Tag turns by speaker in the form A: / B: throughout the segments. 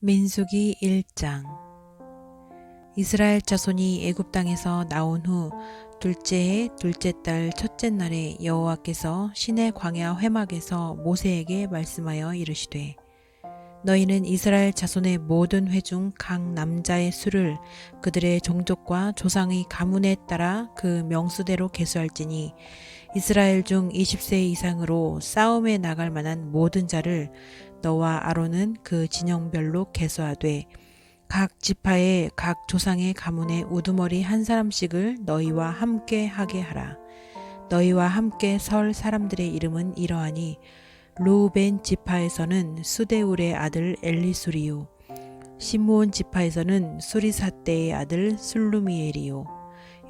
A: 민수기 1장. 이스라엘 자손이 애굽 땅에서 나온 후 둘째 해 둘째 달 첫째 날에 여호와께서 신의 광야 회막에서 모세에게 말씀하여 이르시되 너희는 이스라엘 자손의 모든 회중 각 남자의 수를 그들의 종족과 조상의 가문에 따라 그 명수대로 계수할지니 이스라엘 중 20세 이상으로 싸움에 나갈 만한 모든 자를 너와 아론은 그 진영별로 계수하되 각 지파의 각 조상의 가문의 우두머리 한 사람씩을 너희와 함께 하게 하라. 너희와 함께 설 사람들의 이름은 이러하니 루벤 지파에서는 수데울의 아들 엘리수리요 시므온 지파에서는 수리사떼의 아들 술루미엘이요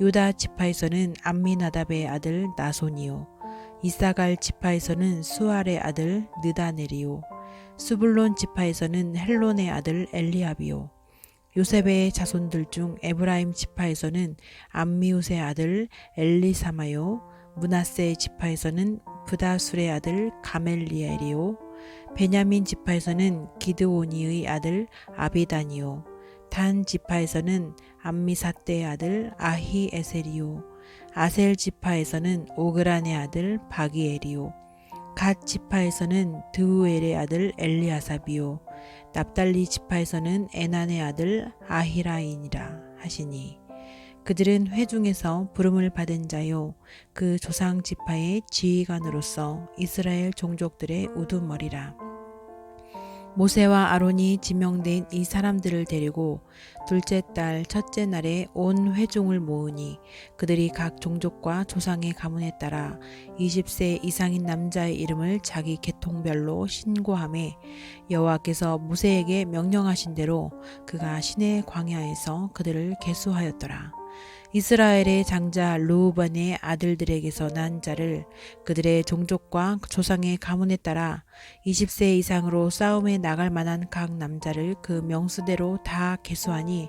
A: 유다 지파에서는 암미나답의 아들 나손이요 이사갈 지파에서는 수알의 아들 느다넬이요 수불론 지파에서는 헬론의 아들 엘리압이요. 요셉의 자손들 중 에브라임 지파에서는 암미웃의 아들 엘리사마요. 문하세 지파에서는 부다술의 아들 가멜리엘이요. 베냐민 지파에서는 기드오니의 아들 아비단이요. 단 지파에서는 암미사떼의 아들 아히에셀이요. 아셀 지파에서는 오그란의 아들 바기엘이요 갓 지파에서는 드우엘의 아들 엘리아삽이요. 납달리 지파에서는 에난의 아들 아히라인이라 하시니 그들은 회중에서 부름을 받은 자요. 그 조상 지파의 지휘관으로서 이스라엘 종족들의 우두머리라 모세와 아론이 지명된 이 사람들을 데리고 둘째 달 첫째 날에 온 회중을 모으니 그들이 각 종족과 조상의 가문에 따라 20세 이상인 남자의 이름을 자기 계통별로 신고함에 여호와께서 모세에게 명령하신 대로 그가 신의 광야에서 그들을 계수하였더라. 이스라엘의 장자 루우반의 아들들에게서 난 자를 그들의 종족과 조상의 가문에 따라 20세 이상으로 싸움에 나갈 만한 각 남자를 그 명수대로 다 계수하니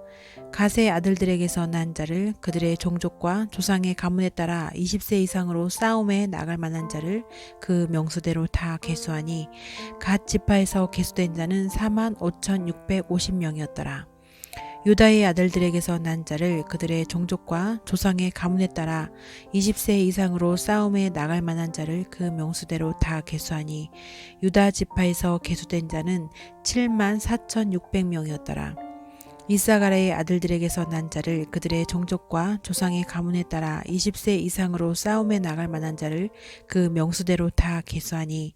A: 가세 아들들에게서 난 자를 그들의 종족과 조상의 가문에 따라 20세 이상으로 싸움에 나갈 만한 자를 그 명수대로 다 계수하니 갓 지파에서 계수된 자는 4만 5,650명이었더라. 유다의 아들들에게서 난 자를 그들의 종족과 조상의 가문에 따라 20세 이상으로 싸움에 나갈 만한 자를 그 명수대로 다 계수하니 유다 지파에서 계수된 자는 7만 4,600명이었더라. 이사가라의 아들들에게서 난 자를 그들의 종족과 조상의 가문에 따라 20세 이상으로 싸움에 나갈 만한 자를 그 명수대로 다 계수하니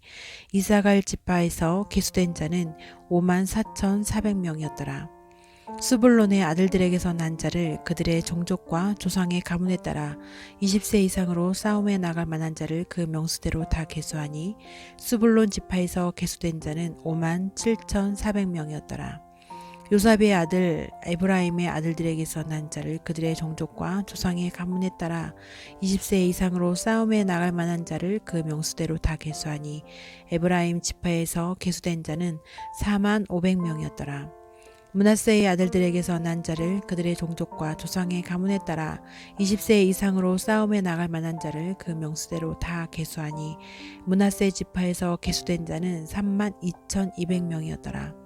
A: 이사갈 지파에서 계수된 자는 5만 4,400명이었더라. 수불론의 아들들에게서 난 자를 그들의 종족과 조상의 가문에 따라 20세 이상으로 싸움에 나갈 만한 자를 그 명수대로 다 계수하니 수불론 지파에서 계수된 자는 5만 7,400명이었더라. 요사비의 아들 에브라임의 아들들에게서 난 자를 그들의 종족과 조상의 가문에 따라 20세 이상으로 싸움에 나갈 만한 자를 그 명수대로 다 계수하니 에브라임 지파에서 계수된 자는 4만 500명이었더라. 문하세의 아들들에게서 난 자를 그들의 종족과 조상의 가문에 따라 20세 이상으로 싸움에 나갈 만한 자를 그 명수대로 다 계수하니 문하세 지파에서 계수된 자는 3만 2,200명이었더라.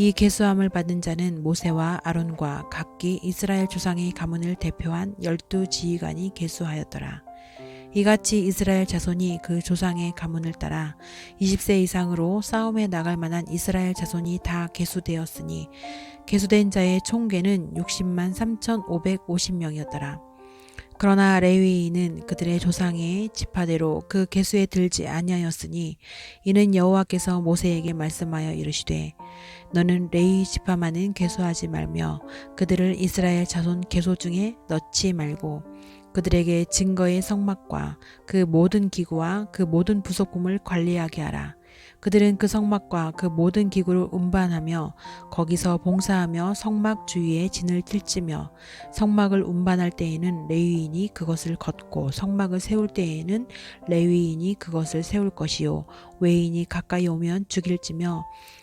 A: 이 계수함을 받은 자는 모세와 아론과 각기 이스라엘 조상의 가문을 대표한 열두 지휘관이 계수하였더라. 이같이 이스라엘 자손이 그 조상의 가문을 따라 20세 이상으로 싸움에 나갈 만한 이스라엘 자손이 다 계수되었으니 계수된 자의 총계는 60만 3,550명이었더라. 그러나 레위인은 그들의 조상의 지파대로 그 계수에 들지 아니하였으니 이는 여호와께서 모세에게 말씀하여 이르시되 너는 레위 지파만은 계수하지 말며 그들을 이스라엘 자손 계수 중에 넣지 말고 그들에게 증거의 성막과 그 모든 기구와 그 모든 부속품을 관리하게 하라. 그들은 그 성막과 그 모든 기구를 운반하며 거기서 봉사하며 성막 주위에 진을 찔찌며 성막을 운반할 때에는 레위인이 그것을 걷고 성막을 세울 때에는 레위인이 그것을 세울 것이요. 외인이 가까이 오면 죽일지며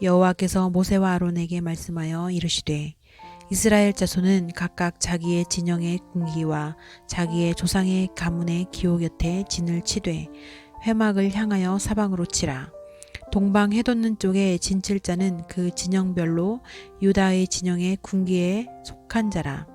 A: 여호와께서 모세와 아론에게 말씀하여 이르시되 이스라엘 자손은 각각 자기의 진영의 군기와 자기의 조상의 가문의 기호 곁에 진을 치되 회막을 향하여 사방으로 치라. 동방 해돋는 쪽에 진칠 자는 그 진영별로 유다의 진영의 군기에 속한 자라.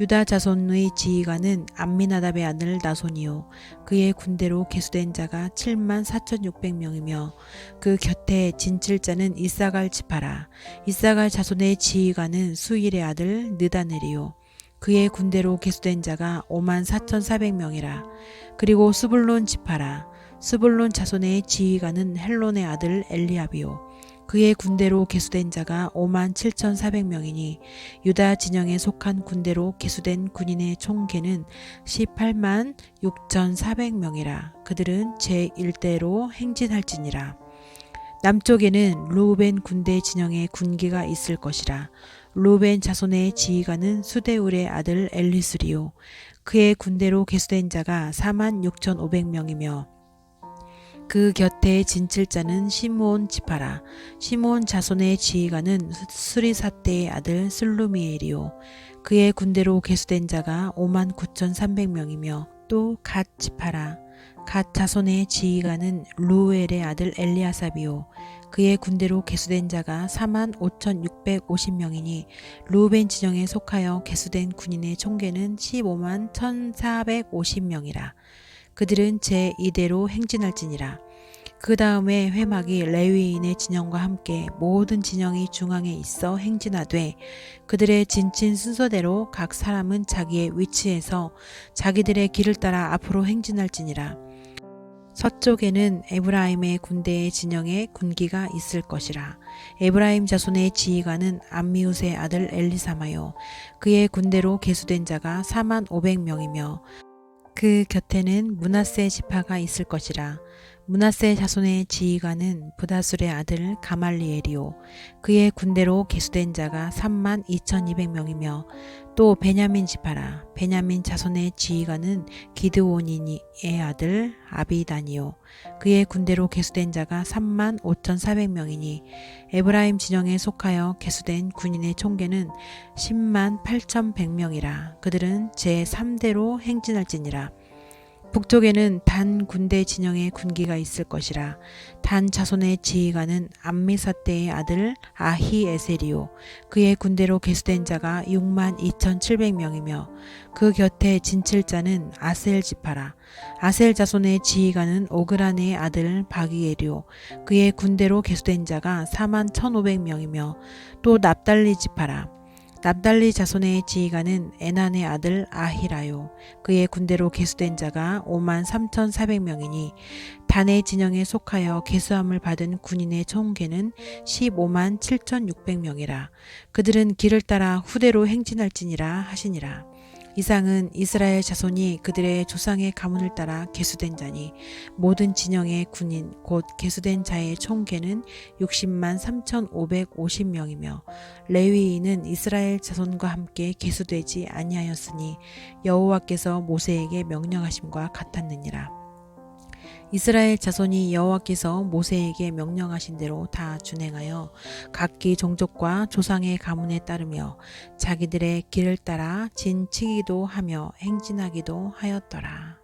A: 유다 자손의 지휘관은 암미나답의 아들 나손이요. 그의 군대로 계수된 자가 7만 4,600명이며 그 곁에 진칠 자는 이사갈 지파라. 이사갈 자손의 지휘관은 수일의 아들 느다넬이요. 그의 군대로 계수된 자가 5만 4,400명이라. 그리고 수불론 지파라. 수불론 자손의 지휘관은 헬론의 아들 엘리압이요 그의 군대로 계수된 자가 5만 7,400명이니 유다 진영에 속한 군대로 계수된 군인의 총계는 18만 6,400명이라 그들은 제1대로 행진할지니라. 남쪽에는 루벤 군대 진영에 군기가 있을 것이라. 루벤 자손의 지휘관은 수데울의 아들 엘리스리오. 그의 군대로 계수된 자가 4만 6,500명이며 그 곁에 진칠 자는 시므온 지파라. 시므온 자손의 지휘관은 수리사떼의 아들 슬루미엘이요. 그의 군대로 계수된 자가 5만 9,300명이며 또 갓 지파라. 갓 자손의 지휘관은 루엘의 아들 엘리아삽이요. 그의 군대로 계수된 자가 4만 5,650명이니 루벤 진영에 속하여 계수된 군인의 총계는 15만 1,450명이라. 그들은 제 이대로 행진할지니라. 그 다음에 회막이 레위인의 진영과 함께 모든 진영이 중앙에 있어 행진하되 그들의 진친 순서대로 각 사람은 자기의 위치에서 자기들의 길을 따라 앞으로 행진할지니라. 서쪽에는 에브라임의 군대의 진영에 군기가 있을 것이라. 에브라임 자손의 지휘관은 암미우스의 아들 엘리사마요. 그의 군대로 계수된 자가 4만 500명이며 그 곁에는 문하세 지파가 있을 것이라. 문하세 자손의 지휘관은 부다술의 아들 가말리엘이요. 그의 군대로 계수된 자가 3만 2,200명이며 또 베냐민 지파라. 베냐민 자손의 지휘관은 기드오니의 아들 아비단이요. 그의 군대로 계수된 자가 3만 5,400명이니 에브라임 진영에 속하여 계수된 군인의 총계는 10만 8,100명이라. 그들은 제 3대로 행진할지니라. 북쪽에는 단 군대 진영의 군기가 있을 것이라 단 자손의 지휘관은 암미사떼의 아들 아히에셀이요 그의 군대로 계수된 자가 6만 2,700명이며 그 곁에 진칠 자는 아셀 지파라. 아셀 자손의 지휘관은 오그란의 아들 바기엘이요 그의 군대로 계수된 자가 4만 1,500명이며 또 납달리 지파라 납달리 자손의 지휘관은 에난의 아들 아히라요. 그의 군대로 계수된 자가 5만 3,400명이니 단의 진영에 속하여 계수함을 받은 군인의 총계는 15만 7,600명이라. 그들은 길을 따라 후대로 행진할지니라 하시니라. 이상은 이스라엘 자손이 그들의 조상의 가문을 따라 계수된 자니 모든 진영의 군인 곧 계수된 자의 총계는 60만 3,550명이며 레위인은 이스라엘 자손과 함께 계수되지 아니하였으니 여호와께서 모세에게 명령하심과 같았느니라. 이스라엘 자손이 여호와께서 모세에게 명령하신 대로 다 준행하여 각기 종족과 조상의 가문에 따르며 자기들의 길을 따라 진치기도 하며 행진하기도 하였더라.